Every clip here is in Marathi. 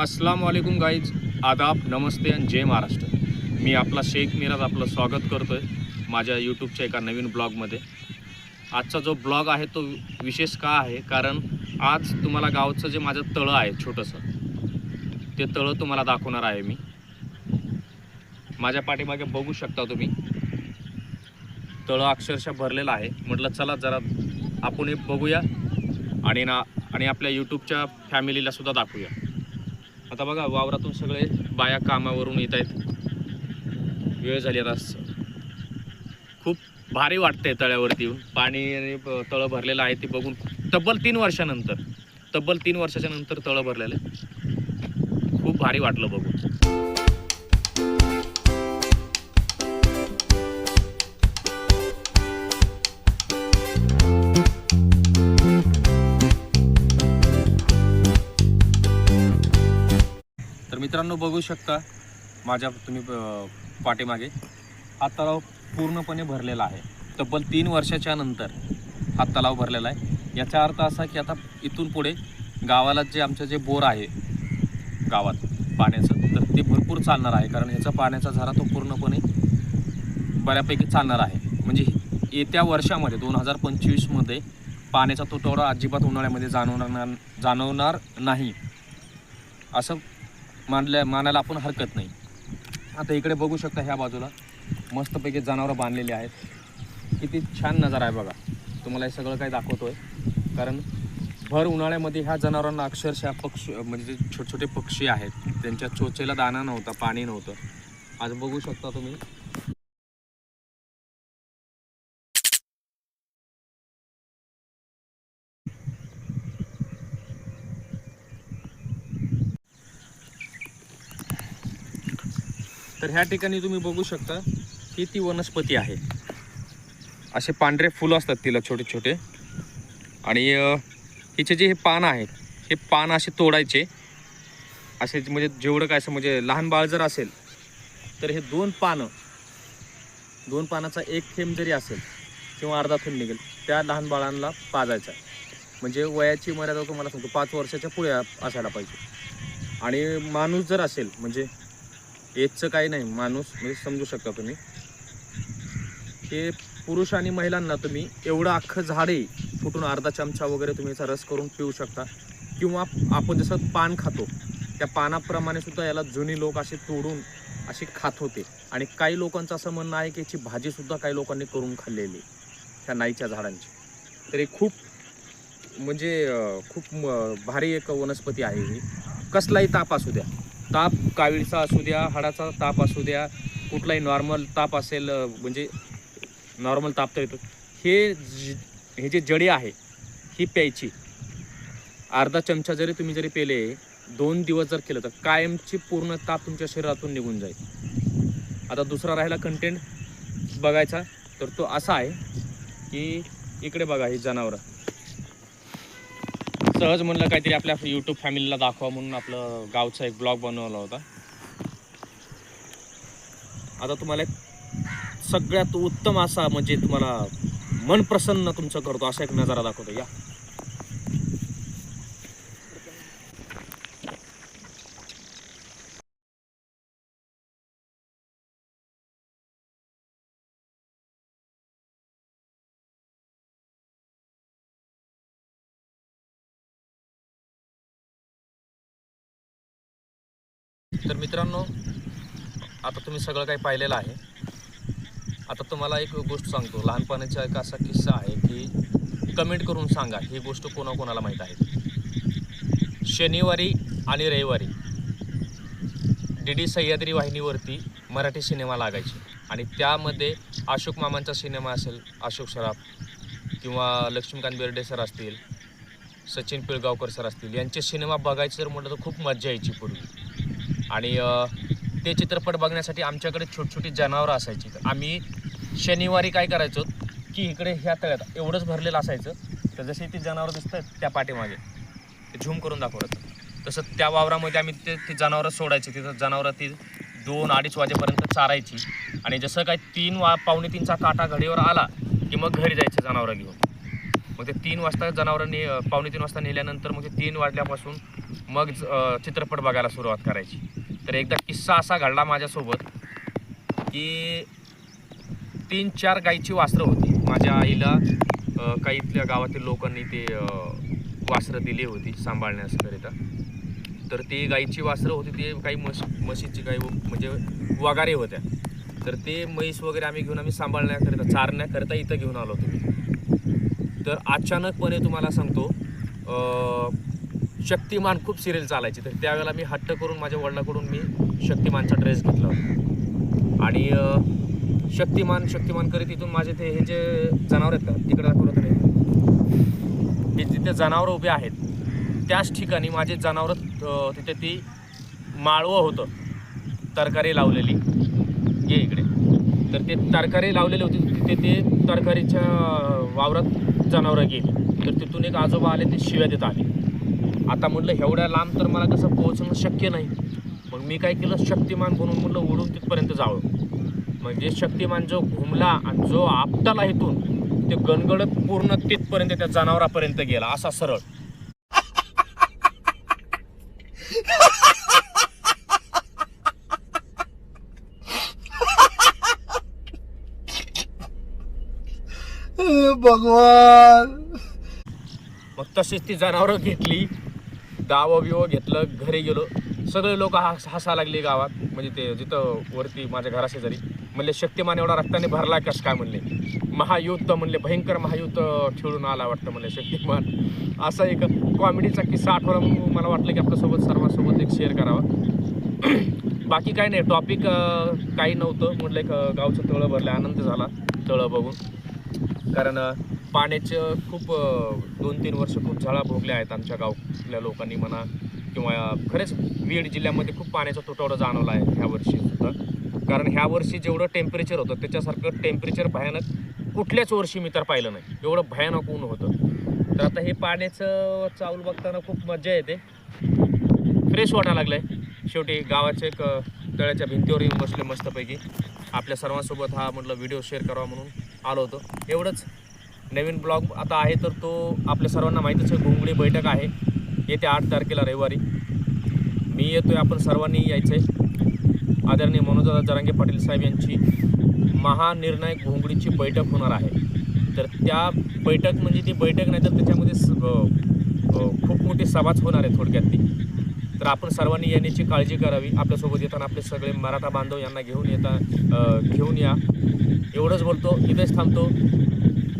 अस्सलाम वालेकुम गाईज आदाब नमस्ते आणि जय महाराष्ट्र. मी आपला शेख मिराज आपलं स्वागत करतो आहे माझ्या यूट्यूबच्या एका नवीन ब्लॉगमध्ये. आजचा जो ब्लॉग आहे तो विशेष का आहे? कारण आज तुम्हाला गावचं जे माझं तळं आहे छोटंसं ते तळं तुम्हाला दाखवणार आहे मी. माझ्या पाठीमागे बघू शकता तुम्ही. तळं अक्षरशः भरलेलं आहे. म्हटलं चला जरा आपण बघूया आणि ना आणि आपल्या यूट्यूबच्या फॅमिलीला सुद्धा दाखवूया. आता बघा वावरातून सगळे बाया कामावरून येत आहेत. वेळ झाली आता खूप भारी वाटतंय तळ्यावरती येऊन. पाणी आणि तळं भरलेलं आहे ते बघून तब्बल तीन वर्षानंतर तब्बल तीन वर्षाच्या नंतर तळं भरलेलं आहे. खूप भारी वाटलं बघून. मित्रांनो बघू शकता माझ्या तुम्ही पाठीमागे हा तलाव पूर्णपणे भरलेला आहे. तब्बल तीन वर्षाच्या नंतर हा तलाव भरलेला आहे. याचा अर्थ असा की आता इथून पुढे गावाला जे आमचं जे बोर आहे गावात पाण्याचं तर ते भरपूर चालणार आहे. कारण ह्याचा पाण्याचा झरा तो पूर्णपणे बऱ्यापैकी चालणार आहे. म्हणजे येत्या वर्षामध्ये दोन हजार पंचवीसमध्ये पाण्याचा तुटवडा अजिबात उन्हाळ्यामध्ये जाणवणार जाणवणार नाही. असं मानल्या मानायला आपण हरकत नाही. आता इकडे बघू शकता ह्या बाजूला. मस्तपैकी जनावरं बांधलेली आहेत. किती छान नजारा आहे बघा. तुम्हाला हे सगळं काही दाखवतोय. कारण भर उन्हाळ्यामध्ये ह्या जनावरांना अक्षरशः पक्षी म्हणजे जे छोटे छोटे पक्षी आहेत. त्यांच्या चोचेला दाना नव्हता पाणी नव्हतं. आज बघू शकता तुम्ही. तर ह्या ठिकाणी तुम्ही बघू शकता ही ती वनस्पती आहे. असे पांढरे फुलं असतात तिला छोटे छोटे. आणि हिचे जे हे पान आहेत हे पान असे तोडायचे. असे म्हणजे जेवढं काय असं म्हणजे लहान बाळ जर असेल तर हे दोन पानं दोन पानाचा एक थेंब जरी असेल किंवा अर्धा थेंब निघेल त्या लहान बाळांना पाजायचा म्हणजे वयाची मर्यादा तुम्हाला सांगतो पाच वर्षाच्या पुढे असायला पाहिजे. आणि माणूस जर असेल म्हणजे एजचं काही नाही माणूस म्हणजे समजू शकता तुम्ही. हे पुरुष आणि महिलांना तुम्ही एवढं अख्खं झाडे फुटून अर्धा चमचा वगैरे तुम्ही याचा रस करून पिऊ शकता. किंवा आपण जसं पान खातो त्या पानाप्रमाणे सुद्धा याला जुनी लोक असे तोडून असे खात होते. आणि काही लोकांचं असं म्हणणं आहे की याची भाजीसुद्धा काही लोकांनी करून खाल्लेली त्या नाईच्या झाडांची. तर हे खूप म्हणजे खूप म- भारी एक वनस्पती आहे ही. कसलाही ताप असू द्या. ताप कावीळचा असू द्या हाडाचा ताप असू द्या कुठलाही नॉर्मल ताप असेल म्हणजे नॉर्मल ताप तर येतो. हे ज- हे जे जडी आहे ही प्यायची. अर्धा चमचा जरी तुम्ही जरी पेले दोन दिवस जर केलं तर कायमची पूर्ण ताप तुमच्या शरीरातून निघून जाईल. आता दुसरा राहिला कंटेंट बघायचा तर तो असा आहे की इकडे बघा ही जनावरं. सहज म्हणलं काहीतरी आपल्या यूट्यूब फॅमिलीला दाखवा म्हणून आपलं गावचा एक ब्लॉग बनवला होता. आता तुम्हाला एक सगळ्यात उत्तम असा म्हणजे तुम्हाला मन प्रसन्न तुमचं करतो असा एक नजारा दाखवतो. या. तर मित्रांनो आता तुम्ही सगळं काही पाहिलेलं आहे. आता तुम्हाला एक गोष्ट सांगतो. लहानपणाचा एक असा किस्सा आहे की कमेंट करून सांगा. ही गोष्ट कोणाकोणाला माहीत आहे? शनिवारी आणि रविवारी डी डी सह्याद्री वाहिनीवरती मराठी सिनेमा लागायचे. आणि त्यामध्ये अशोक मामांचा सिनेमा असेल अशोक सराफ किंवा लक्ष्मीकांत बेर्डे सर असतील सचिन पिळगावकर सर असतील यांचे सिनेमा बघायचे तर म्हटलं तर खूप मजा यायची पूर्वी. आणि ते चित्रपट बघण्यासाठी आमच्याकडे छोटछोटी छोटी जनावरं असायची. तर आम्ही शनिवारी काय करायचो की इकडे ह्या तळ्यात एवढंच भरलेलं असायचं तर जसे ती जनावरं दिसत आहेत त्या पाठीमागे. ते झूम करून दाखवत तसं त्या वावरामध्ये आम्ही ते ती जनावरं सोडायची. तिथं जनावरं ती दोन अडीच वाजेपर्यंत चारायची. आणि जसं काय तीन वा पावणे तीनचा काटा घडीवर आला की मग घरी जायचं जनावरं घेऊन. मग ते तीन वाजता जनावरं ने पावणे तीन वाजता नेल्यानंतर मग ते तीन वाजल्यापासून मग चित्रपट बघायला सुरुवात करायची. तर एकदा किस्सा असा घडला माझ्यासोबत की तीन चार गाईची वासरं होती. माझ्या आईला काही इथल्या गावातील लोकांनी ते वासरं दिली होती सांभाळण्याकरिता. तर ती गाईची वासरं होती ते काही मश म्हशीची काही म्हणजे वगारे होत्या. तर ते म्हैस वगैरे आम्ही घेऊन आम्ही सांभाळण्याकरिता चारण्याकरिता इथं घेऊन आलो होतो तर अचानकपणे तुम्हाला सांगतो शक्तिमान खूप सिरियल चालायची. तर त्यावेळेला मी हट्ट करून माझ्या वडिलाकडून मी शक्तिमानचा ड्रेस घेतला होता. आणि शक्तिमान शक्तिमान करीत इथून माझे ते हे जे जनावर आहेत का तिकडे दाखवलं तर हे जिथे जनावरं उभे आहेत त्याच ठिकाणी माझे जनावरं तिथे ती माळवं होतं. तरकारी लावलेली. ये इकडे. तर ते तरकारी लावलेली होती तिथे ते तरकारीच्या वावरात जनावरं गेली. तर तिथून एक आजोबा आले ते शिव्या देत आले. आता म्हटलं एवढ्या लांब तर मला कसं पोहोचणं शक्य नाही. मग मी काय केलं शक्तिमान बनवून म्हटलं उडून तिथपर्यंत जावं. म्हणजे शक्तिमान जो घुमला आणि जो आपटाला इथून ते गणगडत पूर्ण तिथपर्यंत त्या जनावरापर्यंत गेला. असा सरळ. भगवान. मग तशीच ती जनावरं घेतली. दावं बिवं घेतलं घरी गेलो. सगळे लोक हस हसा लागले गावात. म्हणजे ते जिथं वरती माझ्या घराशेजारी. म्हणले शक्तिमान एवढा रक्ताने भरला कस काय? म्हणले. महायुद्ध म्हणले भयंकर महायुद्ध खेळून आला वाटतं म्हणले शक्तिमान. असा एक कॉमेडीचा किस्सा आठवला म्हणून मला वाटलं की आपल्यासोबत सर्वांसोबत एक शेअर करावा. बाकी काही नाही. टॉपिक काही नव्हतं. म्हटलं एक गावचं तळं भरलं. आनंद झाला तळं बघून. कारण पाण्याचं खूप दोन तीन वर्ष खूप झळा भोगल्या आहेत आमच्या गावातल्या लोकांनी म्हणा किंवा खरेच बीड जिल्ह्यामध्ये खूप पाण्याचा तुटवडा जाणवला आहे ह्या वर्षी सुद्धा. कारण ह्या वर्षी जेवढं टेम्परेचर होतं त्याच्यासारखं टेम्परेचर भयानक कुठल्याच वर्षी मी तर पाहिलं नाही. एवढं भयानक ऊन होतं. तर आता हे पाण्याचं चावल बघताना खूप मजा येते. फ्रेश वाटायला लागलं आहे शेवटी गावाच्या एक तळ्याच्या भिंतीवर येऊन बसले मस्तपैकी. आपल्या सर्वांसोबत हा म्हटलं व्हिडिओ शेअर करावा म्हणून आलो होतो. एवढंच. नवीन ब्लॉग आता आहे तर तो आपल्या सर्वांना माहितीच आहे घोंगडी बैठक आहे. येत्या आठ तारखेला रविवारी. मी येतो आहे आपण सर्वांनी यायचं आहे आदरणीय मनोजदा जरांगे पाटील साहेब यांची महानिर्णायक घोंगडीची बैठक होणार आहे. तर त्या बैठक म्हणजे ती बैठक नाही तर त्याच्यामध्ये खूप मोठी सभाच होणार आहे थोडक्यात ती. तर आपण सर्वांनी येण्याची काळजी करावी. आपल्यासोबत येताना आपले सगळे मराठा बांधव यांना घेऊन येता घेऊन या. एवढंच बोलतो. इथेच थांबतो.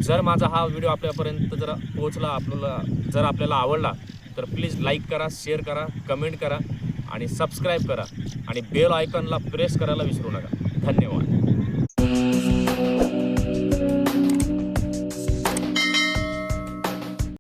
जर माझा हा व्हिडिओ आपल्यापर्यंत जर पोहोचला आपल्याला जर आपल्याला आवडला तर प्लीज लाईक करा शेअर करा कमेंट करा आणि सबस्क्राईब करा. आणि बेल आयकॉनला प्रेस करायला विसरू नका. धन्यवाद.